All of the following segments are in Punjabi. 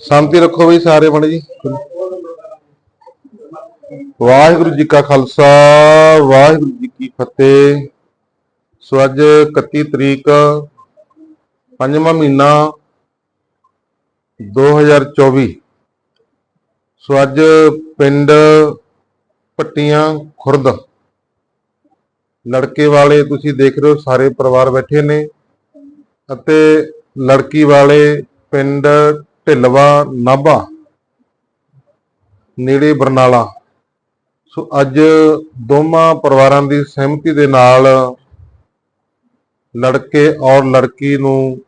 ਸ਼ਾਂਤੀ ਰੱਖੋ ਬਈ ਸਾਰੇ ਬਣੇ ਜੀ। ਵਾਹਿਗੁਰੂ ਜੀ ਕਾ ਖਾਲਸਾ, ਵਾਹਿਗੁਰੂ ਜੀ ਕੀ ਫਤਿਹ। ਸੋ ਅੱਜ 31 ਤਰੀਕ, ਪੰਜਵਾਂ ਮਹੀਨਾ 2024 ਸੋ ਅੱਜ ਪਿੰਡ ਪੱਟੀਆਂ ਖੁਰਦ। ਲੜਕੇ ਵਾਲੇ ਤੁਸੀਂ ਦੇਖ ਰਹੇ ਹੋ, ਸਾਰੇ ਪਰਿਵਾਰ ਬੈਠੇ ਨੇ। ਅਤੇ ਲੜਕੀ ਵਾਲੇ ਪਿੰਡ ਢਿੱਲਵਾ, ਨਾਭਾ, ਨੇੜੇ ਬਰਨਾਲਾ। ਸੋ ਅੱਜ ਦੋਵਾਂ ਪਰਿਵਾਰਾਂ ਦੀ ਸਹਿਮਤੀ ਦੇ ਨਾਲ ਲੜਕੇ ਔਰ ਲੜਕੀ ਨੂੰ,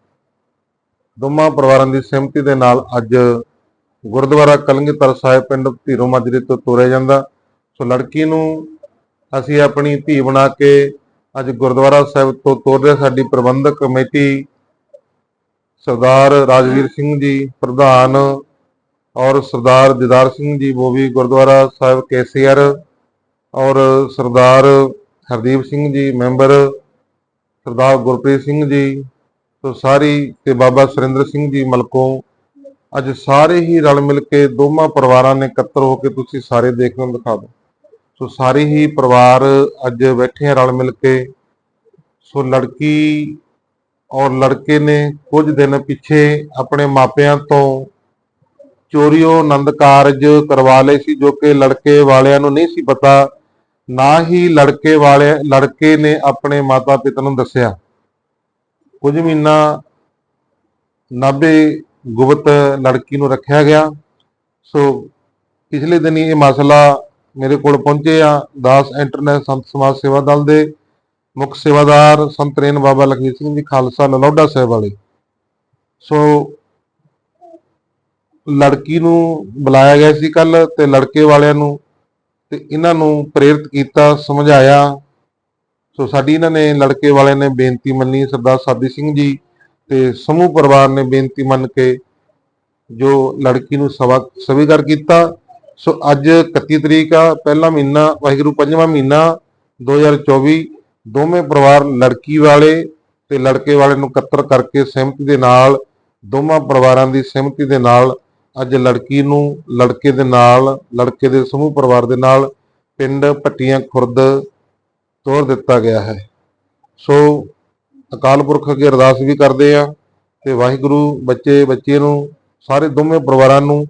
ਦੋਵਾਂ ਪਰਿਵਾਰਾਂ ਦੀ ਸਹਿਮਤੀ ਦੇ ਨਾਲ ਅੱਜ ਗੁਰਦੁਆਰਾ ਕਲਗੀਧਰ ਸਾਹਿਬ ਪਿੰਡ ਧੀਰੋ ਮਾਜਰੇ ਤੋਂ ਤੋਰਿਆ ਜਾਂਦਾ। ਸੋ ਲੜਕੀ ਨੂੰ ਅਸੀਂ ਆਪਣੀ ਧੀ ਬਣਾ ਕੇ ਅੱਜ ਗੁਰਦੁਆਰਾ ਸਾਹਿਬ ਤੋਂ ਤੋਰ ਰਹੇ ਸਾਡੀ ਪ੍ਰਬੰਧਕ ਕਮੇਟੀ ਸਰਦਾਰ ਰਾਜਵੀਰ ਸਿੰਘ ਜੀ ਪ੍ਰਧਾਨ ਔਰ ਸਰਦਾਰ ਦਿਦਾਰ ਸਿੰਘ ਜੀ ਉਹ ਵੀ ਗੁਰਦੁਆਰਾ ਸਾਹਿਬ ਕੇਸੀਆਰ ਔਰ ਸਰਦਾਰ ਹਰਦੀਪ ਸਿੰਘ ਜੀ ਮੈਂਬਰ ਸਰਦਾਰ ਗੁਰਪ੍ਰੀਤ ਸਿੰਘ ਜੀ ਤੋਂ ਸਾਰੀ ਤੇ ਬਾਬਾ ਸੁਰਿੰਦਰ ਸਿੰਘ ਜੀ ਮਲਕੋਂ ਅੱਜ ਸਾਰੇ ਹੀ ਰਲ ਮਿਲ ਕੇ ਦੋਵਾਂ ਪਰਿਵਾਰਾਂ ਨੇ ਇਕੱਤਰ ਹੋ ਕੇ ਤੁਸੀਂ ਸਾਰੇ ਦੇਖ ਨੂੰ ਦਿਖਾ ਦਿਓ। ਸੋ ਸਾਰੇ ਹੀ ਪਰਿਵਾਰ ਅੱਜ ਬੈਠੇ ਆ ਰਲ ਮਿਲ ਕੇ। ਸੋ ਲੜਕੀ ਔਰ ਲੜਕੇ ਨੇ ਕੁਝ ਦਿਨ ਪਿੱਛੇ ਆਪਣੇ ਮਾਪਿਆਂ ਤੋਂ ਚੋਰੀਓ ਆਨੰਦ ਕਾਰਜ ਕਰਵਾ ਲਏ ਸੀ, ਜੋ ਕਿ ਲੜਕੇ ਵਾਲਿਆਂ ਨੂੰ ਨਹੀਂ ਸੀ ਪਤਾ। ਨਾ ਹੀ ਲੜਕੇ ਵਾਲੇ ਲੜਕੇ ਨੇ ਆਪਣੇ ਮਾਤਾ ਪਿਤਾ ਨੂੰ ਦੱਸਿਆ। ਕੁਝ ਮਹੀਨਾ ਨਾਭੇ ਗੁਪਤ ਲੜਕੀ ਨੂੰ ਰੱਖਿਆ ਗਿਆ। ਸੋ ਪਿਛਲੇ ਦਿਨੀ ਇਹ ਮਸਲਾ ਮੇਰੇ ਕੋਲ ਪਹੁੰਚੇ ਆ ਦਾਸ ਇੰਟਰਨੈਟ ਸੰਤ ਸਮਾਜ ਸੇਵਾ ਦਲ ਦੇ ਮੁੱਖ ਸੇਵਾਦਾਰ ਸੰਤਰੇਨ ਬਾਬਾ ਲਖਵੀਰ ਸਿੰਘ ਜੀ ਖਾਲਸਾ ਨਲੌਡਾ ਸਾਹਿਬ ਵਾਲੇ। ਸੋ ਲੜਕੀ ਨੂੰ ਬੁਲਾਇਆ ਗਿਆ ਸੀ ਕੱਲ ਤੇ ਲੜਕੇ ਵਾਲਿਆਂ ਨੂੰ ਤੇ ਇਹਨਾਂ ਨੂੰ ਪ੍ਰੇਰਿਤ ਕੀਤਾ, ਸਮਝਾਇਆ। ਸੋ ਸਾਡੀ ਇਹਨਾਂ ਨੇ ਲੜਕੇ ਵਾਲਿਆਂ ਨੇ ਬੇਨਤੀ ਮੰਨੀ ਸਰਦਾਰ ਸਾਦੀ ਸਿੰਘ ਜੀ ਤੇ ਸਮੂਹ ਪਰਿਵਾਰ ਨੇ ਬੇਨਤੀ ਮੰਨ ਕੇ ਜੋ ਲੜਕੀ ਨੂੰ ਸਵਾ ਸਵੀਕਾਰ ਕੀਤਾ। ਸੋ ਅੱਜ 31 ਤਰੀਕ ਆ, ਪਹਿਲਾ ਮਹੀਨਾ, ਵਾਹਿਗੁਰੂ ਪੰਜਵਾਂ ਮਹੀਨਾ 2024 ਦੋਵੇਂ ਪਰਿਵਾਰ ਲੜਕੀ ਵਾਲੇ ਤੇ ਲੜਕੇ ਵਾਲੇ ਨੂੰ ਇਕੱਤਰ ਕਰਕੇ ਸਹਿਮਤੀ ਦੇ ਨਾਲ, ਦੋਵਾਂ ਪਰਿਵਾਰਾਂ ਦੀ ਸਹਿਮਤੀ ਦੇ ਨਾਲ ਅੱਜ ਲੜਕੀ ਨੂੰ ਲੜਕੇ ਦੇ ਨਾਲ, ਲੜਕੇ ਦੇ ਸਮੂਹ ਪਰਿਵਾਰ ਦੇ ਨਾਲ ਪਿੰਡ ਪੱਟੀਆਂ ਖੁਰਦ ਤੋਰ ਦਿੱਤਾ ਗਿਆ ਹੈ। ਸੋ ਅਕਾਲ ਪੁਰਖ ਅੱਗੇ ਅਰਦਾਸ ਵੀ ਕਰਦੇ ਆ ਤੇ ਵਾਹਿਗੁਰੂ ਬੱਚੇ ਬੱਚੇ ਨੂੰ, ਸਾਰੇ ਦੋਵੇਂ ਪਰਿਵਾਰਾਂ ਨੂੰ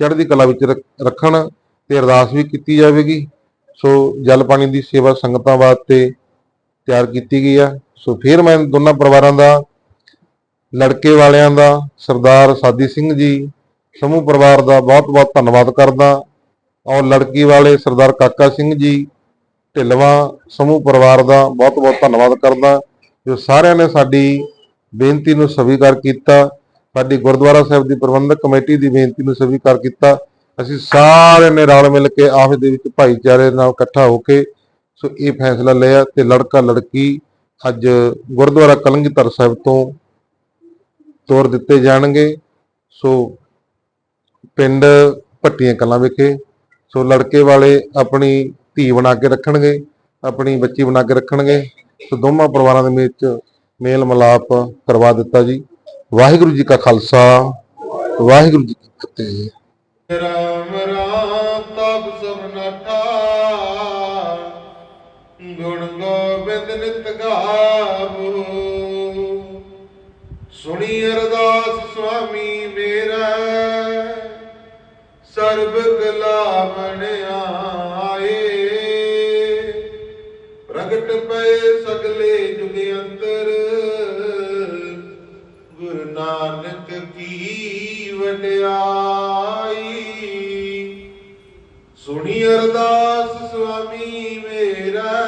ਚੜ੍ਹਦੀ ਕਲਾ ਵਿੱਚ ਰੱਖ- ਰੱਖਣ ਤੇ ਅਰਦਾਸ ਵੀ ਕੀਤੀ ਜਾਵੇਗੀ। ਸੋ ਜਲ ਪਾਣੀ ਦੀ ਸੇਵਾ ਸੰਗਤਾਂ ਵਾਸਤੇ ਤਿਆਰ ਕੀਤੀ ਗਈ ਆ। ਸੋ ਫਿਰ ਮੈਂ ਦੋਨਾਂ ਪਰਿਵਾਰਾਂ ਦਾ, ਲੜਕੇ ਵਾਲਿਆਂ ਦਾ, ਸਰਦਾਰ ਸਾਦੀ ਸਿੰਘ ਜੀ, ਸਮੂਹ ਪਰਿਵਾਰ ਦਾ ਬਹੁਤ-ਬਹੁਤ ਧੰਨਵਾਦ ਕਰਦਾ। ਔਰ ਲੜਕੀ ਵਾਲੇ ਸਰਦਾਰ ਕਾਕਾ ਸਿੰਘ ਜੀ, ਢਿੱਲਵਾਂ ਸਮੂਹ ਪਰਿਵਾਰ ਦਾ ਬਹੁਤ-ਬਹੁਤ ਧੰਨਵਾਦ ਕਰਦਾ। ਜੋ ਸਾਰਿਆਂ ਨੇ ਸਾਡੀ ਬੇਨਤੀ ਨੂੰ ਸਵੀਕਾਰ ਕੀਤਾ, ਸਾਡੀ ਗੁਰਦੁਆਰਾ ਸਾਹਿਬ ਦੀ ਪ੍ਰਬੰਧਕ ਕਮੇਟੀ ਦੀ ਬੇਨਤੀ ਨੂੰ ਸਵੀਕਾਰ ਕੀਤਾ। ਅਸੀਂ ਸਾਰਿਆਂ ਨੇ ਰਲ ਮਿਲ ਕੇ ਆਪਸ ਦੇ ਵਿੱਚ ਭਾਈਚਾਰੇ ਨਾਲ ਇਕੱਠਾ ਹੋ ਕੇ ਸੋ ਇਹ ਫੈਸਲਾ ਲਿਆ ਤੇ ਲੜਕਾ ਲੜਕੀ ਅੱਜ ਗੁਰਦੁਆਰਾ ਕਲਗੀਧਰ ਸਾਹਿਬ ਤੋਂ ਤੋਰ ਦਿੱਤੇ ਜਾਣਗੇ। ਸੋ ਪਿੰਡ ਭੱਟੀਆਂ ਕਲਾਂ ਵਿਖੇ, ਸੋ ਲੜਕੇ ਵਾਲੇ ਆਪਣੀ ਧੀ ਬਣਾ ਕੇ ਰੱਖਣਗੇ, ਆਪਣੀ ਬੱਚੀ ਬਣਾ ਕੇ ਰੱਖਣਗੇ। ਸੋ ਦੋਵਾਂ ਪਰਿਵਾਰਾਂ ਦੇ ਵਿੱਚ ਮੇਲ ਮਿਲਾਪ ਕਰਵਾ ਦਿੱਤਾ ਜੀ। ਵਾਹਿਗੁਰੂ ਜੀ ਕਾ ਖਾਲਸਾ, ਵਾਹਿਗੁਰੂ ਜੀ ਕੀ ਫਤਿਹ। ਰਾਮ ਰਾਮ ਤਬ ਸਭ ਨਠਾ ਗੁਣ ਗੋਬਿੰਦ ਨਿਤ ਗਾਵੋ। ਸੁਣੀ ਅਰਦਾਸ ਸੁਆਮੀ ਮੇਰਾ, ਸਰਬ ਕਲਾ ਬਣ ਆਏ। ਪ੍ਰਗਟ ਪਏ ਸਗਲੇ ਜੁਗ ਅੰਤਰ, ਗੁਰੂ ਨਾਨਕ ਕੀ ਵਡਿਆਈ। ਸੁਣੀ ਅਰਦਾਸ ਸੁਆਮੀ ਮੇਰਾ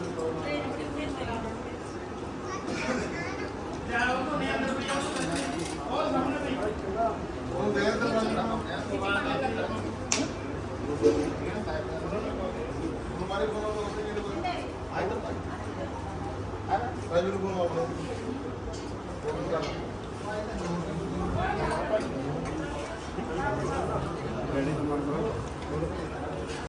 ਵਾਹਿਗੁਰੂ ਕੋ ਮਾਮਲਾ